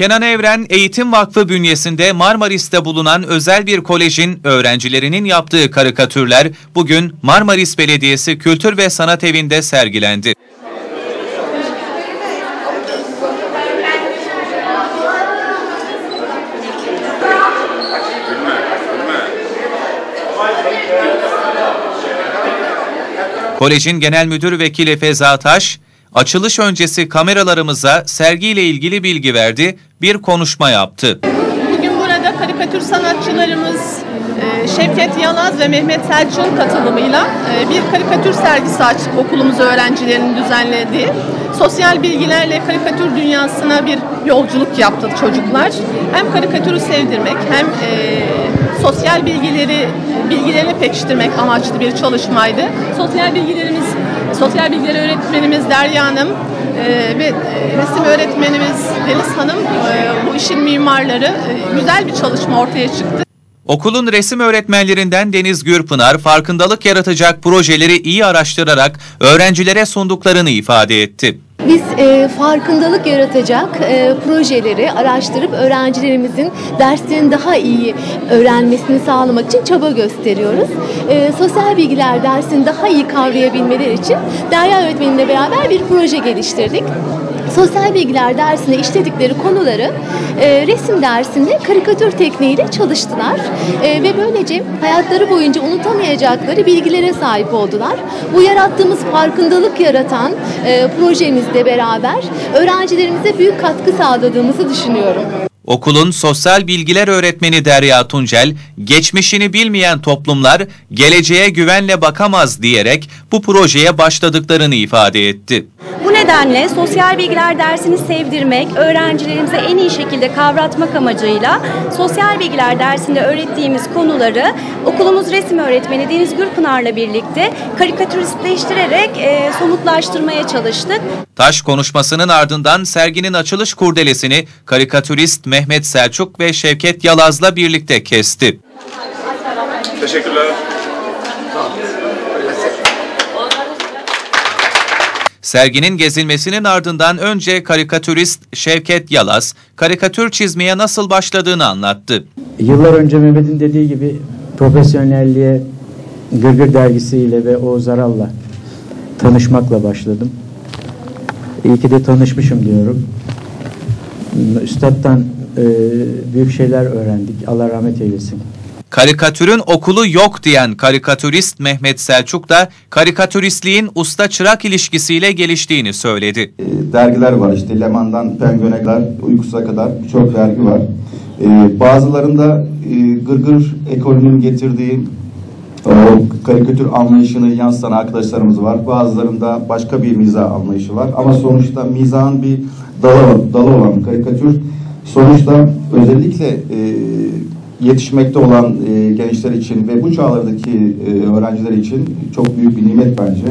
Kenan Evren Eğitim Vakfı bünyesinde Marmaris'te bulunan özel bir kolejin öğrencilerinin yaptığı karikatürler bugün Marmaris Belediyesi Kültür ve Sanat Evi'nde sergilendi. Kolejin Genel Müdür Vekili Feza Taş, açılış öncesi kameralarımıza sergiyle ilgili bilgi verdi, bir konuşma yaptı. Bugün burada karikatür sanatçılarımız e, Şevket Yalaz ve Mehmet Selçuk'un katılımıyla e, bir karikatür sergisi açtık okulumuz öğrencilerinin düzenlediği. Sosyal bilgilerle karikatür dünyasına bir yolculuk yaptı çocuklar. Hem karikatürü sevdirmek hem e, sosyal bilgileri bilgilerini pekiştirmek amaçlı bir çalışmaydı. Sosyal bilgilerimiz, sosyal bilgileri öğretmenimiz Derya Hanım e, ve e, resim öğretmenimiz Deniz Hanım e, bu işin mimarları güzel bir çalışma ortaya çıktı. Okulun resim öğretmenlerinden Deniz Gürpınar farkındalık yaratacak projeleri iyi araştırarak öğrencilere sunduklarını ifade etti. Biz e, farkındalık yaratacak e, projeleri araştırıp öğrencilerimizin derslerini daha iyi öğrenmesini sağlamak için çaba gösteriyoruz. E, sosyal bilgiler dersini daha iyi kavrayabilmeleri için Derya öğretmenimle beraber bir proje geliştirdik sosyal bilgiler dersinde işledikleri konuları e, resim dersinde karikatür tekniğiyle çalıştılar e, ve böylece hayatları boyunca unutamayacakları bilgilere sahip oldular. Bu yarattığımız farkındalık yaratan e, projemizle beraber öğrencilerimize büyük katkı sağladığımızı düşünüyorum. Okulun sosyal bilgiler öğretmeni Derya Tuncel, geçmişini bilmeyen toplumlar geleceğe güvenle bakamaz diyerek bu projeye başladıklarını ifade etti. Bu nedenle sosyal bilgiler dersini sevdirmek, öğrencilerimize en iyi şekilde kavratmak amacıyla sosyal bilgiler dersinde öğrettiğimiz konuları okulumuz resim öğretmeni Deniz Gürpınar'la birlikte karikatüristleştirerek e, somutlaştırmaya çalıştık. Taş konuşmasının ardından serginin açılış kurdelesini karikatürist Mehmet Selçuk ve Şevket Yalaz'la birlikte kesti. Teşekkürler. Serginin gezilmesinin ardından önce karikatürist Şevket Yalaz, karikatür çizmeye nasıl başladığını anlattı. Yıllar önce Mehmet'in dediği gibi profesyonelliğe Gırgır dergisiyle ve Oğuz Aral'la tanışmakla başladım. İyi ki de tanışmışım diyorum. Üstad'dan e, büyük şeyler öğrendik. Allah rahmet eylesin. Karikatürün okulu yok diyen karikatürist Mehmet Selçuk da karikatüristliğin usta-çırak ilişkisiyle geliştiğini söyledi. E, dergiler var işte Leman'dan Penguin'e kadar, Uykus'a kadar birçok dergi var. E, bazılarında e, Gırgır ekolünün getirdiği o karikatür anlayışını yansıtan arkadaşlarımız var. Bazılarında başka bir mizah anlayışı var. Ama sonuçta mizahın bir dalı, dalı olan karikatür sonuçta özellikle e, yetişmekte olan e, gençler için ve bu çağlardaki e, öğrenciler için çok büyük bir nimet bence.